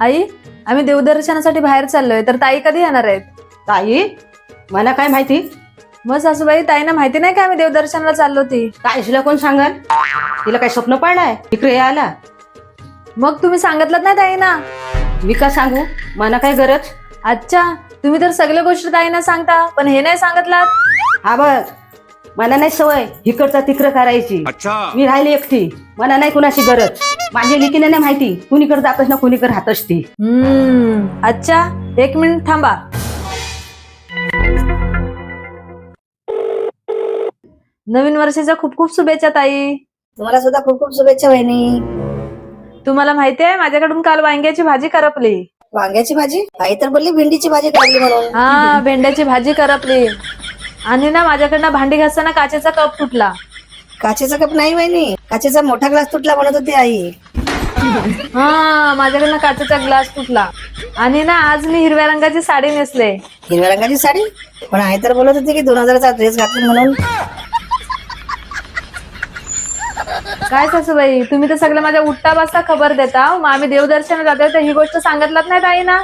आई आम्ही देवदर्शनासाठी बाहेर चाललोय तर ताई कधी येणार आहेत? ताई मला काय माहिती? मग सासूबाई ताईना माहिती नाही का आम्ही देवदर्शनाला चाललो ती? काय तिला कोण सांगाल? तिला काय स्वप्न पडलाय इकडे यायला मग तुम्ही सांगितलं नाही ताईना? मी का सांगू? मला काय गरज? अच्छा तुम्ही तर सगळ्या गोष्टी ताईना सांगता पण हे नाही सांगितलं हा बघ मला नाही सवय इकडचं तिकडं करायची. अच्छा. मी राहिली एकटी. मला नाही कुणाची गरज. माझ्या लिकीने नाही माहिती कुणीकडे जातच ना कुणीकडे राहतच ती हम्म. अच्छा एक मिनिट थांबा. नवीन वर्षाच्या खूप खूप शुभेच्छा ताई. तुम्हाला सुद्धा खूप खूप शुभेच्छा बहिणी तुम्हाला माहिती आहे माझ्याकडून काल वांग्याची भाजी करपली. वांग्याची भाजी? आई तर बोलली भेंडीची भाजी काढली म्हणून. हा भेंड्याची भाजी करपली. आणि ना माझ्याकडनं भांडी घासताना काचेचा कप तुटला. काचेचा कप नाही बहिणी काचेचा मोठा ग्लास तुटला म्हणत होती आई. हा माझ्याकडनं काचेचा ग्लास तुटला. आणि ना आज मी हिरव्या रंगाची साडी नेसले. हिरव्या रंगाची साडी? पण आई तर बोलत होती की दोन हजाराचा ड्रेस घातली म्हणून. काय सासूबाई तुम्ही तर सगळं माझ्या उठता बसता खबर देता. मग आम्ही देवदर्शन तर ही गोष्ट सांगितलं नाही ताई ना?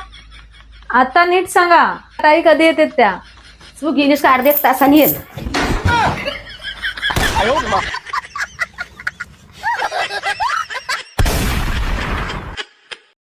आता नीट सांगा. ताई कधी येतात त्या? तू गेलीस का अर्ध्या एक तासाने येईल